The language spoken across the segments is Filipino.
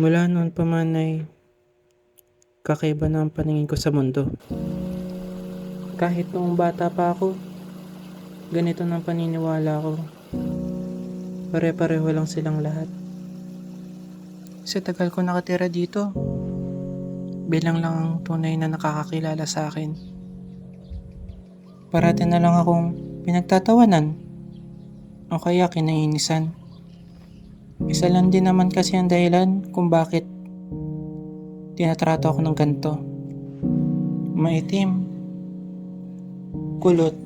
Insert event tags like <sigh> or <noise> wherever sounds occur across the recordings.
Mula noon pa man ay kakaiba na ang paningin ko sa mundo. Kahit noong bata pa ako, ganito nang paniniwala ko. Pare-pareho lang silang lahat. Sa tagal ko nakatira dito, bilang lang ang tunay na nakakakilala sa akin. Parati na lang akong pinagtatawanan o kaya kinainisan. Isa lang din naman kasi ang dahilan kung bakit tinatrato ako ng ganito. Maitim, kulot,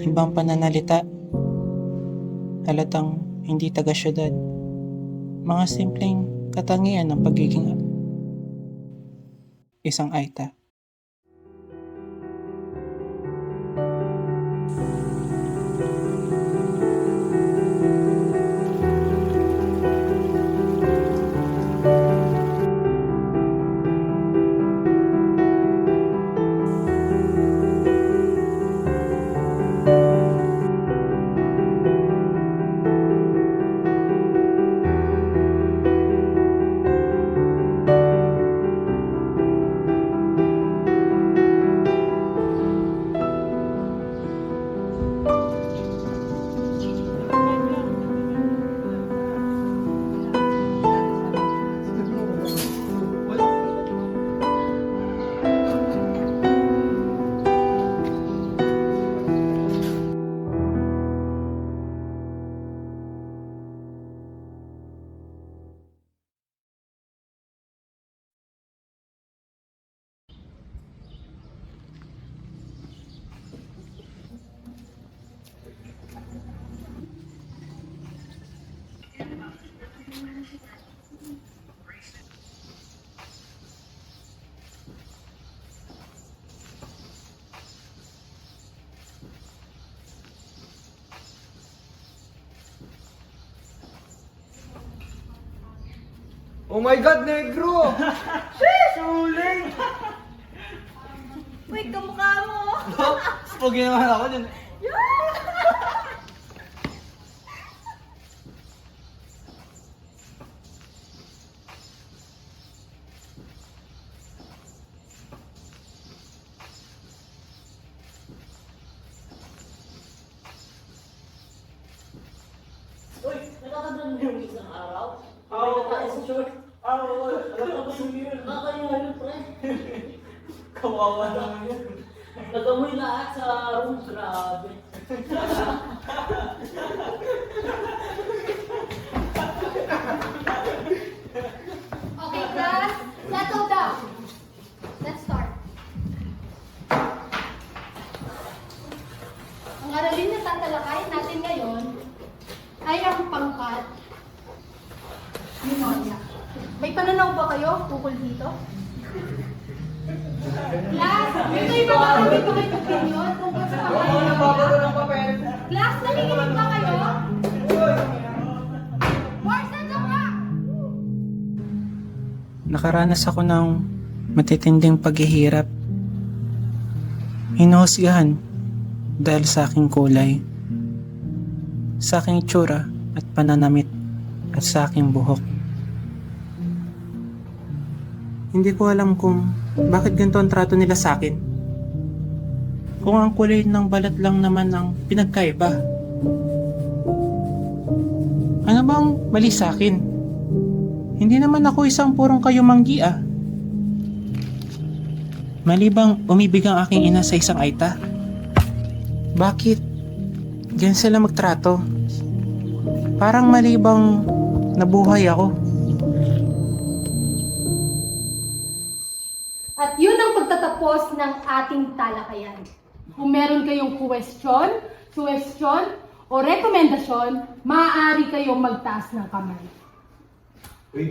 ibang pananalita, halatang hindi taga syudad. Mga simpleng katangian ng pagiging isang Aita. Oh my God, negro! <laughs> Suling! Wait, kamukha mo! <laughs> Spogi naman ako dyan. Uy, nakakadala mo yung isang araw? Oo. May nakain sa short. Ah, oo. Alam ko yung yun. Nakakaya yun, pre. Kawawa naman yun. Nagamoy lahat sa room. Grabe. Okay, class, settle down. Let's start. Ang aralin na tatalakayin natin ngayon ay ang pangkat pneumonia. May pananaw ba kayo tungkol dito? Class, ito yung mga kami mga opinion tungkol sa Oo, pneumonia. ng papel. Class, nakikinig ba kayo? Stand up! Nakaranas ako ng matitinding paghihirap. Hinuhusgahan dahil sa aking kulay, sa aking itsura at pananamit at sa aking buhok. Hindi ko alam kung bakit ganito ang trato nila sa akin. Kung ang kulay ng balat lang naman ang pinagkaiba. Ano bang mali sa akin? Hindi naman ako isang purong kayumanggi ah. Mali bang umibig ang aking ina sa isang aita? Bakit? Diyan sila magtrato. Parang mali bang nabuhay ako? Pagtatapos ng ating talakayan. Kung meron kayong question, question, o rekomendasyon, maaari kayong magtaas ng kamay.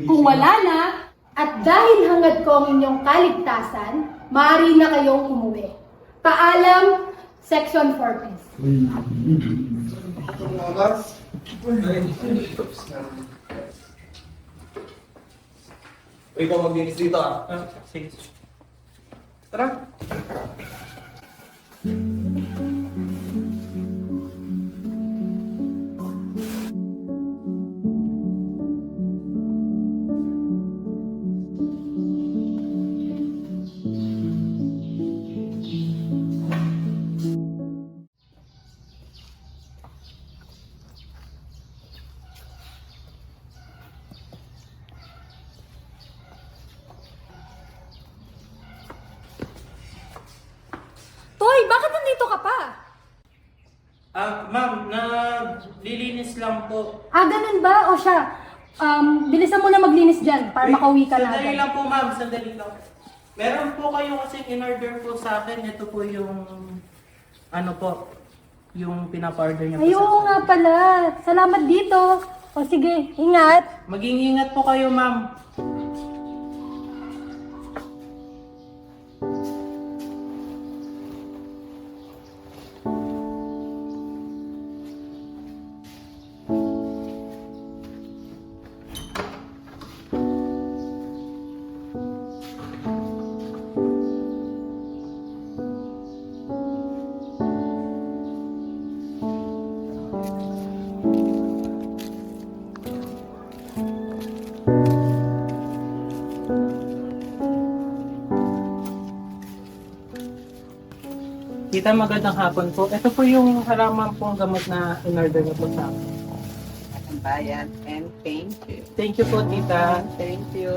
Kung wala na, at dahil hangad ko ang inyong kaligtasan, maaari na kayong umuwi. Paalam, Section 4Ps. Uy, ikaw maglinis dito ah. sige. Tara. ka Ah, ma'am, naglilinis lang po. Ah, ganun ba? O siya, um, bilisan mo na maglinis dyan para makauwi ka na Sandali agad. lang po, ma'am. Sandali lang. Meron po kayo kasi in-order po sa akin. Ito po yung, ano po, yung pinapa-order niyo po Ay, sa oo akin. nga pala. Salamat dito. O sige, ingat. Maging ingat po kayo, ma'am. Tita, magandang hapon po. Ito po yung halaman pong gamot na in-order niyo po sa akin. Ang bayan and thank you. Thank you po, tita. Thank you.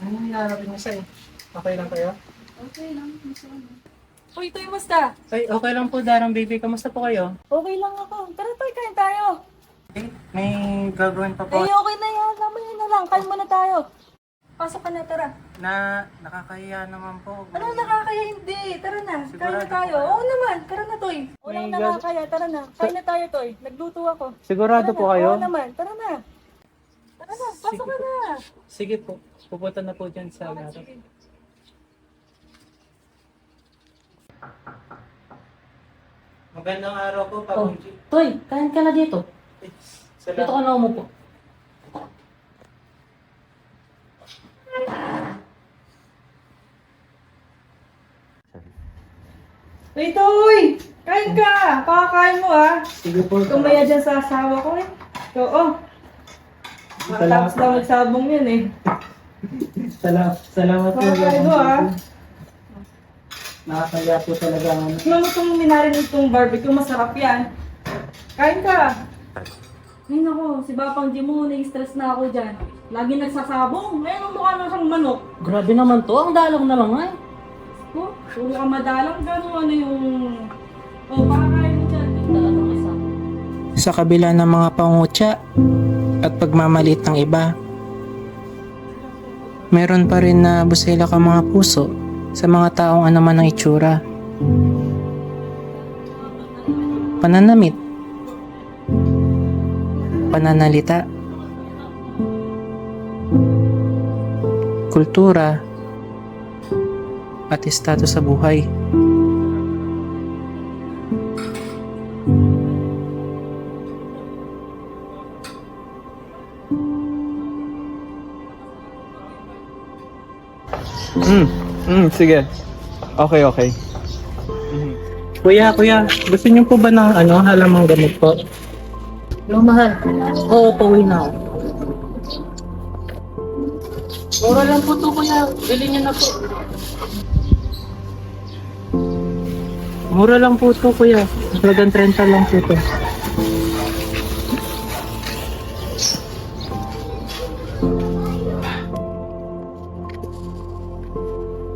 Ano nangyari niyo sa'yo? Okay lang kayo? Uy, Toy, musta? Ay, okay lang po, Darang Baby. Kamusta po kayo? Okay lang ako. Tara, Toy, kain tayo. Eh, may gagawin pa Ay, po okay na yan. Mamaya na lang. Kain muna tayo. Pasok ka na, tara. na nakakahiya naman po. Ano nakakaya? Hindi. Tara na. Kain Sigurado na tayo. po kayo? Oo naman. Tara na, Toy. Walang May nakakaya. Tara na. Kain na tayo, Toy. Nagluto ako. Sigurado Tara po na. kayo? Oo naman. Tara na. Pasok Sige ka po. na. Sige po. Pupunta na po dyan sa sige. Magandang araw po, Pabungji. Toy, kain ka na dito. Eh, Dito Salamat. ka na umupo. Uy, Toy! Kain ka. Pakakain mo, ah. Sige po. Tumaya dyan sa asawa ko, eh. Oo. Matapos lang magsabong yun, eh. Salamat, salamat po. Pakakain mo, ah. Nakakaya po talaga ano. Mo itong minarin itong barbecue, masarap yan. Kain ka. Ay nako, si Bapang Di mo, na-stress na ako dyan. Lagi nagsasabong. Ngayon ang mukha siyang manok. Grabe naman to. Ang dalang na lang ay. Oh, puro ka madalang. Gano'n ano yung... Oh, pakakain mo dyan. Talagang isa. Sa kabila ng mga pangutya at pagmamalit ng iba, meron pa rin na busela ka mga puso sa mga taong anuman ang itsura. Pananamit, pananalita, kultura, at estado sa buhay. Mm, mm, sige. Okay, okay. Kuya, kuya, gusto niyo po ba ng ano, halamang gamot po? Hello, mahal. Oo, pauwi na ako. Mura lang po to, kuya. Bili niyo na po. Mura lang po to, kuya. Halagang 30 lang po to.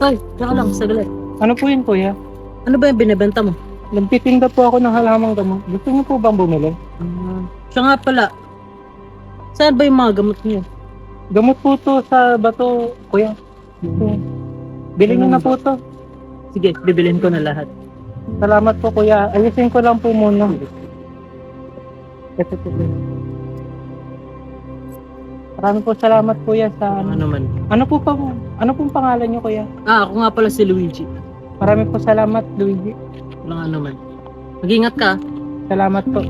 Toy, tsaka lang, saglit. Ano po yun, kuya? Ano ba yung binibenta mo? Nagtitinda po ako ng halamang gamot. Gusto niyo po bang bumili? Ah, siya nga pala. Saan ba yung mga gamot niyo? Gamot po to sa bato, kuya. Ito. Bilhin niyo na po to. Sige, bibilin ko na lahat. Salamat po, kuya. Ayusin ko lang po muna. Ito po. kuya. Maraming po salamat, kuya, sa Ano ano. naman? Ano po pa Ano pong pangalan niyo, kuya? Ah, ako nga pala si Luigi. Maraming po salamat, Luigi. Walang ano man. Mag-ingat ka. Salamat po.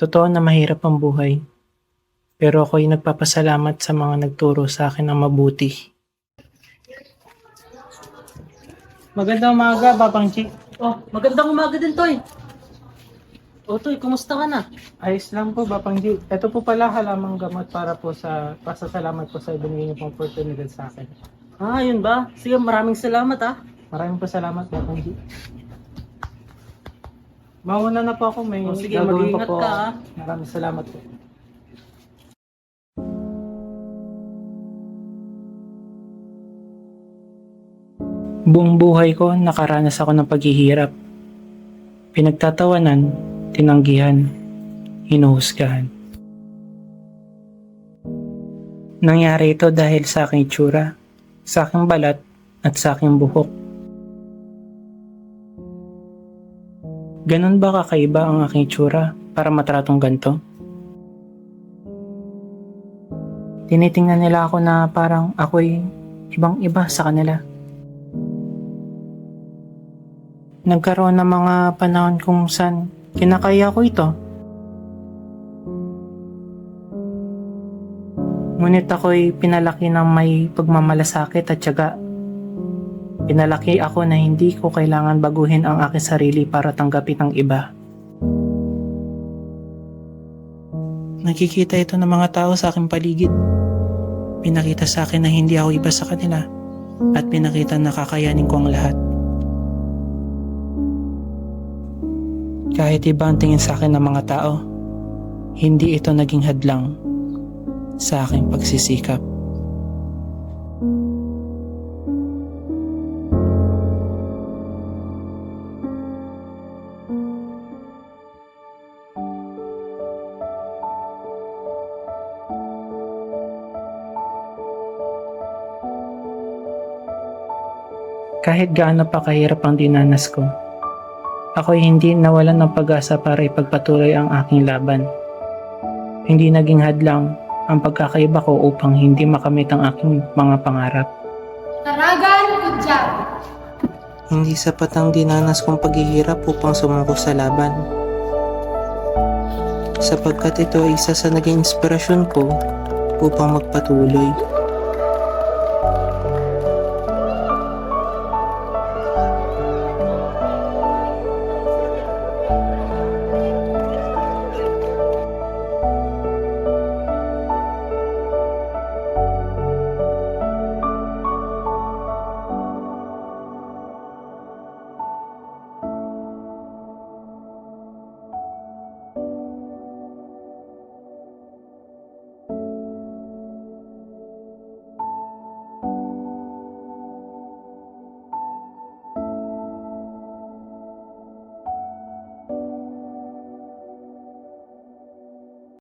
Totoo na mahirap ang buhay. Pero ako'y nagpapasalamat sa mga nagturo sa akin ng mabuti. Magandang umaga, Papang Chi. Oh, magandang umaga din, Toy. O, Toy, kumusta ka na? Ayos lang po, Papang Chi. Ito po pala halamang gamot para po sa pasasalamat po sa ibinigay niyo pong oportunidad sa akin. Ah, yun ba? Sige, maraming salamat ah. Maraming po salamat, Papang Chi. Mauna na po ako, may O, sige, gagawin mag-iingat po. ka, ah. Maraming salamat po. Buong buhay ko, nakaranas ako ng paghihirap. Pinagtatawanan, tinanggihan, hinuhusgahan. Nangyari ito dahil sa aking itsura, sa aking balat, at sa aking buhok. Ganon ba kakaiba ang aking itsura para matratong ganto? Tinitingnan nila ako na parang ako'y ibang iba sa kanila. Nagkaroon ng mga panahon kung saan kinakaya ko ito. Ngunit ako'y pinalaki ng may pagmamalasakit at tiyaga. Pinalaki ako na hindi ko kailangan baguhin ang aking sarili para tanggapin ang iba. Nakikita ito ng mga tao sa aking paligid. Pinakita sa akin na hindi ako iba sa kanila at pinakita na kakayanin ko ang lahat. Kahit iba ang tingin sa akin ng mga tao, hindi ito naging hadlang sa aking pagsisikap. Kahit gaano pa kahirap ang dinanas ko, ako'y hindi nawalan ng pag-asa para ipagpatuloy ang aking laban. Hindi naging hadlang ang pagkakaiba ko upang hindi makamit ang aking mga pangarap. Taragan, job! Hindi sapat ang dinanas kong paghihirap upang sumungko sa laban. Sapagkat ito ay isa sa naging inspirasyon ko upang magpatuloy.